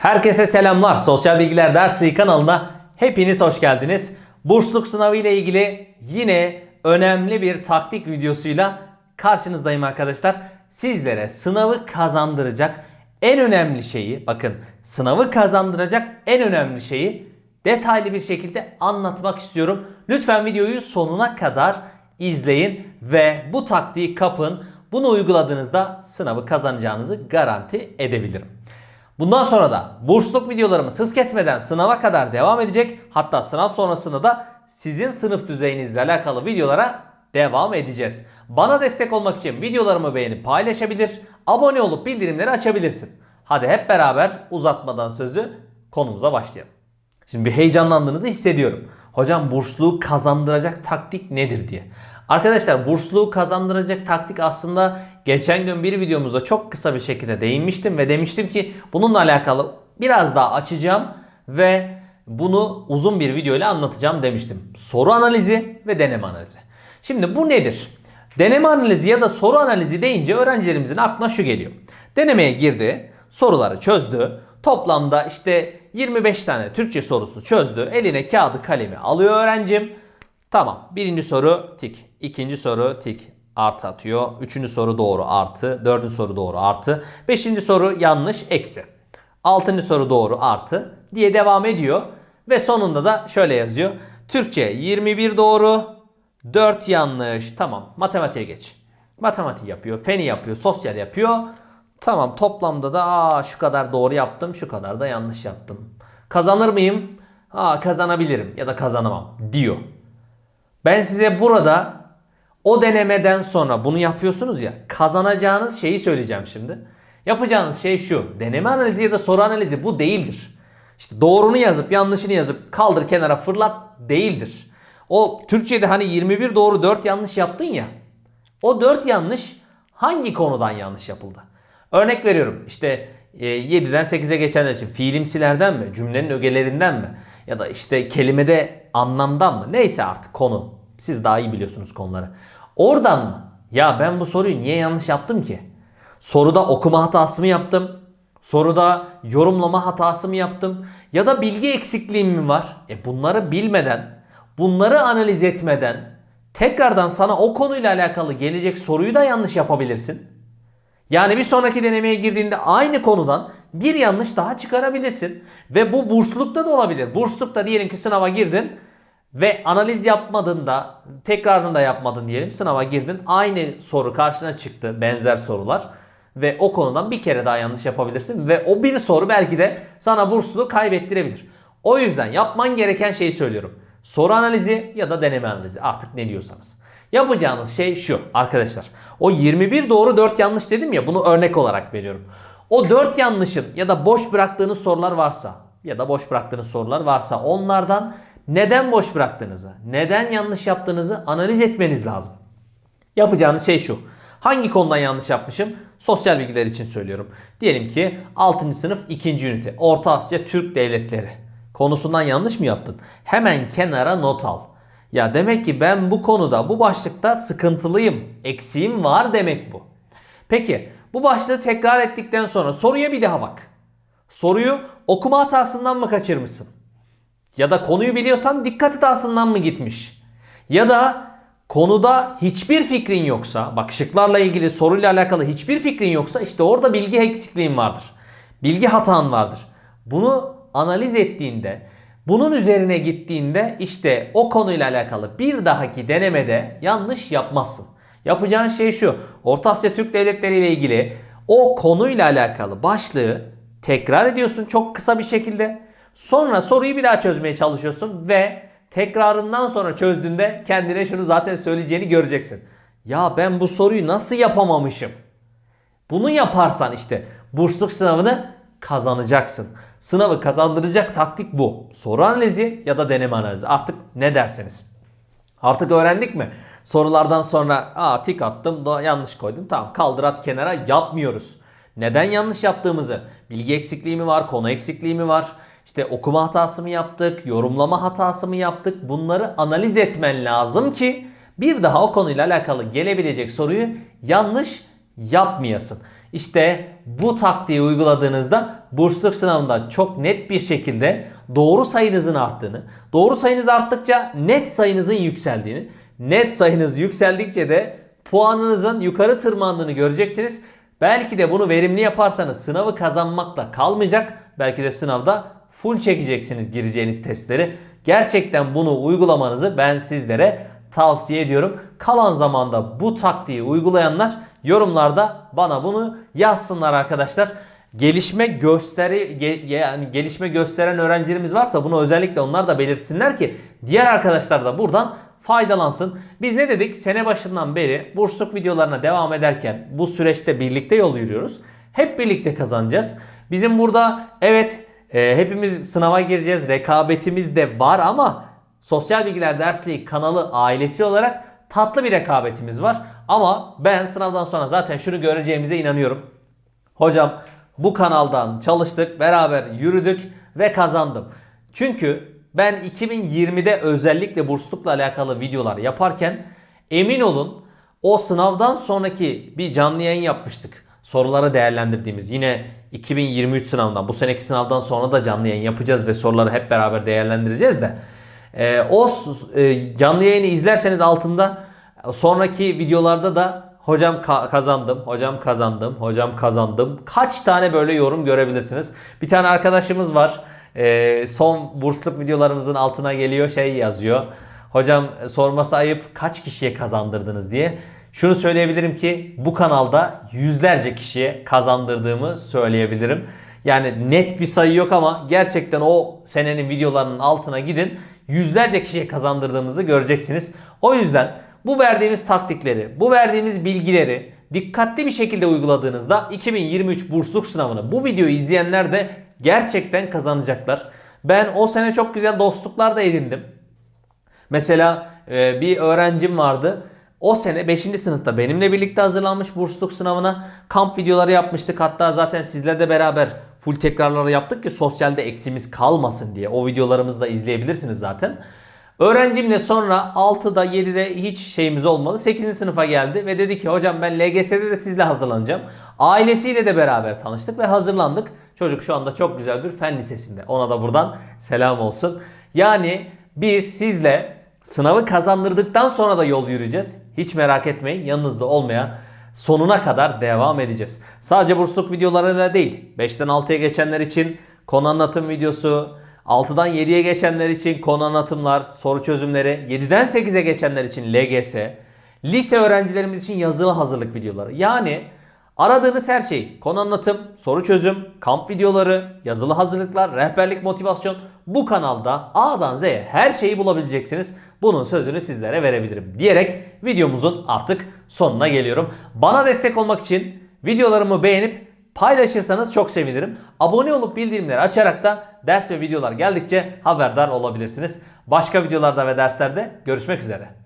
Herkese selamlar. Sosyal Bilgiler Dersliği kanalına hepiniz hoş geldiniz. Bursluluk sınavı ile ilgili yine önemli bir taktik videosuyla karşınızdayım arkadaşlar. Sizlere sınavı kazandıracak en önemli şeyi, bakın sınavı kazandıracak en önemli şeyi detaylı bir şekilde anlatmak istiyorum. Lütfen videoyu sonuna kadar izleyin ve bu taktiği kapın. Bunu uyguladığınızda sınavı kazanacağınızı garanti edebilirim. Bundan sonra da bursluluk videolarımız hız kesmeden sınava kadar devam edecek. Hatta sınav sonrasında da sizin sınıf düzeyinizle alakalı videolara devam edeceğiz. Bana destek olmak için videolarımı beğenip paylaşabilir, abone olup bildirimleri açabilirsin. Hadi hep beraber uzatmadan sözü konumuza başlayalım. Şimdi bir heyecanlandığınızı hissediyorum. Hocam bursluğu kazandıracak taktik nedir diye. Arkadaşlar bursluğu kazandıracak taktik aslında geçen gün bir videomuzda çok kısa bir şekilde değinmiştim ve demiştim ki bununla alakalı biraz daha açacağım ve bunu uzun bir video ile anlatacağım demiştim. Soru analizi ve deneme analizi. Şimdi bu nedir? Deneme analizi ya da soru analizi deyince öğrencilerimizin aklına şu geliyor. Denemeye girdi, soruları çözdü. Toplamda işte 25 tane Türkçe sorusu çözdü. Eline kağıdı kalemi alıyor öğrencim. Tamam. Birinci soru tik. İkinci soru tik. Artı atıyor. Üçüncü soru doğru artı. Dördüncü soru doğru artı. Beşinci soru yanlış eksi. Altıncı soru doğru artı diye devam ediyor. Ve sonunda da şöyle yazıyor. Türkçe 21 doğru, 4 yanlış. Tamam matematiğe geç. Matematik yapıyor, feni yapıyor, sosyal yapıyor. Tamam toplamda da aa, şu kadar doğru yaptım, şu kadar da yanlış yaptım. Kazanır mıyım? Aa, kazanabilirim ya da kazanamam diyor. Ben size burada o denemeden sonra bunu yapıyorsunuz ya kazanacağınız şeyi söyleyeceğim şimdi. Yapacağınız şey şu. Deneme analizi ya da soru analizi bu değildir. İşte doğrunu yazıp yanlışını yazıp kaldır kenara fırlat değildir. O Türkçe'de hani 21 doğru 4 yanlış yaptın ya. O 4 yanlış hangi konudan yanlış yapıldı? Örnek veriyorum işte e, 7'den 8'e geçenler için fiilimsilerden mi? Cümlenin ögelerinden mi? Ya da işte kelimede anlamdan mı? Neyse artık konu. Siz daha iyi biliyorsunuz konuları. Oradan mı? Ya ben bu soruyu niye yanlış yaptım ki? Soruda okuma hatası mı yaptım? Soruda yorumlama hatası mı yaptım? Ya da bilgi eksikliğim mi var? E bunları bilmeden, bunları analiz etmeden tekrardan sana o konuyla alakalı gelecek soruyu da yanlış yapabilirsin. Yani bir sonraki denemeye girdiğinde aynı konudan bir yanlış daha çıkarabilirsin. Ve bu burslulukta da olabilir. Burslulukta diyelim ki sınava girdin ve analiz yapmadın da tekrarını da yapmadın diyelim. Sınava girdin aynı soru karşına çıktı benzer sorular. Ve o konudan bir kere daha yanlış yapabilirsin. Ve o bir soru belki de sana bursluluğu kaybettirebilir. O yüzden yapman gereken şeyi söylüyorum. Soru analizi ya da deneme analizi artık ne diyorsanız. Yapacağınız şey şu arkadaşlar. O 21 doğru 4 yanlış dedim ya bunu örnek olarak veriyorum. O 4 yanlışın ya da boş bıraktığınız sorular varsa ya da boş bıraktığınız sorular varsa onlardan neden boş bıraktığınızı, neden yanlış yaptığınızı analiz etmeniz lazım. Yapacağınız şey şu. Hangi konudan yanlış yapmışım? Sosyal bilgiler için söylüyorum. Diyelim ki 6. sınıf 2. ünite Orta Asya Türk Devletleri konusundan yanlış mı yaptın? Hemen kenara not al. Ya demek ki ben bu konuda bu başlıkta sıkıntılıyım. Eksiğim var demek bu. Peki bu başlığı tekrar ettikten sonra soruya bir daha bak. Soruyu okuma hatasından mı kaçırmışsın? Ya da konuyu biliyorsan dikkat hatasından mı gitmiş? Ya da konuda hiçbir fikrin yoksa, bak şıklarla ilgili soruyla alakalı hiçbir fikrin yoksa işte orada bilgi eksikliğin vardır. Bilgi hatan vardır. Bunu analiz ettiğinde, bunun üzerine gittiğinde işte o konuyla alakalı bir dahaki denemede yanlış yapmazsın. Yapacağın şey şu. Orta Asya Türk Devletleri ile ilgili o konuyla alakalı başlığı tekrar ediyorsun çok kısa bir şekilde. Sonra soruyu bir daha çözmeye çalışıyorsun ve tekrarından sonra çözdüğünde kendine şunu zaten söyleyeceğini göreceksin. Ya ben bu soruyu nasıl yapamamışım? Bunu yaparsan işte bursluluk sınavını kazanacaksın. Sınavı kazandıracak taktik bu. Soru analizi ya da deneme analizi. Artık ne derseniz. Artık öğrendik mi? Sorulardan sonra aa tik attım da yanlış koydum. Tamam kaldır at kenara yapmıyoruz. Neden yanlış yaptığımızı, bilgi eksikliği mi var, konu eksikliği mi var, işte okuma hatası mı yaptık, yorumlama hatası mı yaptık bunları analiz etmen lazım ki bir daha o konuyla alakalı gelebilecek soruyu yanlış yapmayasın. İşte bu taktiği uyguladığınızda bursluluk sınavında çok net bir şekilde doğru sayınızın arttığını, doğru sayınız arttıkça net sayınızın yükseldiğini, net sayınız yükseldikçe de puanınızın yukarı tırmandığını göreceksiniz. Belki de bunu verimli yaparsanız sınavı kazanmakla kalmayacak. Belki de sınavda full çekeceksiniz gireceğiniz testleri. Gerçekten bunu uygulamanızı ben sizlere tavsiye ediyorum. Kalan zamanda bu taktiği uygulayanlar yorumlarda bana bunu yazsınlar arkadaşlar. Gelişme gösteri ge- yani gelişme gösteren öğrencilerimiz varsa bunu özellikle onlar da belirtsinler ki diğer arkadaşlar da buradan faydalansın. Biz ne dedik? Sene başından beri bursluluk videolarına devam ederken bu süreçte birlikte yol yürüyoruz. Hep birlikte kazanacağız. Bizim burada evet e, hepimiz sınava gireceğiz. Rekabetimiz de var ama Sosyal Bilgiler Dersliği kanalı ailesi olarak tatlı bir rekabetimiz var. Ama ben sınavdan sonra zaten şunu göreceğimize inanıyorum. Hocam bu kanaldan çalıştık, beraber yürüdük ve kazandım. Çünkü ben 2020'de özellikle burslulukla alakalı videolar yaparken emin olun o sınavdan sonraki bir canlı yayın yapmıştık. Soruları değerlendirdiğimiz yine 2023 sınavından bu seneki sınavdan sonra da canlı yayın yapacağız ve soruları hep beraber değerlendireceğiz de. Ee, o e, canlı yayını izlerseniz altında sonraki videolarda da hocam ka- kazandım, hocam kazandım, hocam kazandım. Kaç tane böyle yorum görebilirsiniz. Bir tane arkadaşımız var. Ee, son bursluluk videolarımızın altına geliyor şey yazıyor. Hocam sorması ayıp kaç kişiye kazandırdınız diye. Şunu söyleyebilirim ki bu kanalda yüzlerce kişiye kazandırdığımı söyleyebilirim. Yani net bir sayı yok ama gerçekten o senenin videolarının altına gidin. Yüzlerce kişiye kazandırdığımızı göreceksiniz. O yüzden bu verdiğimiz taktikleri, bu verdiğimiz bilgileri dikkatli bir şekilde uyguladığınızda 2023 bursluluk sınavını bu videoyu izleyenler de gerçekten kazanacaklar. Ben o sene çok güzel dostluklar da edindim. Mesela e, bir öğrencim vardı. O sene 5. sınıfta benimle birlikte hazırlanmış bursluluk sınavına kamp videoları yapmıştık. Hatta zaten sizlerle beraber full tekrarları yaptık ki sosyalde eksimiz kalmasın diye. O videolarımızı da izleyebilirsiniz zaten. Öğrencimle sonra 6'da 7'de hiç şeyimiz olmadı. 8. sınıfa geldi ve dedi ki hocam ben LGS'de de sizle hazırlanacağım. Ailesiyle de beraber tanıştık ve hazırlandık. Çocuk şu anda çok güzel bir fen lisesinde. Ona da buradan selam olsun. Yani biz sizle sınavı kazandırdıktan sonra da yol yürüyeceğiz. Hiç merak etmeyin yanınızda olmaya sonuna kadar devam edeceğiz. Sadece bursluluk videolarıyla değil. 5'ten 6'ya geçenler için konu anlatım videosu, 6'dan 7'ye geçenler için konu anlatımlar, soru çözümleri, 7'den 8'e geçenler için LGS, lise öğrencilerimiz için yazılı hazırlık videoları. Yani aradığınız her şey, konu anlatım, soru çözüm, kamp videoları, yazılı hazırlıklar, rehberlik motivasyon bu kanalda A'dan Z'ye her şeyi bulabileceksiniz. Bunun sözünü sizlere verebilirim diyerek videomuzun artık sonuna geliyorum. Bana destek olmak için videolarımı beğenip Paylaşırsanız çok sevinirim. Abone olup bildirimleri açarak da ders ve videolar geldikçe haberdar olabilirsiniz. Başka videolarda ve derslerde görüşmek üzere.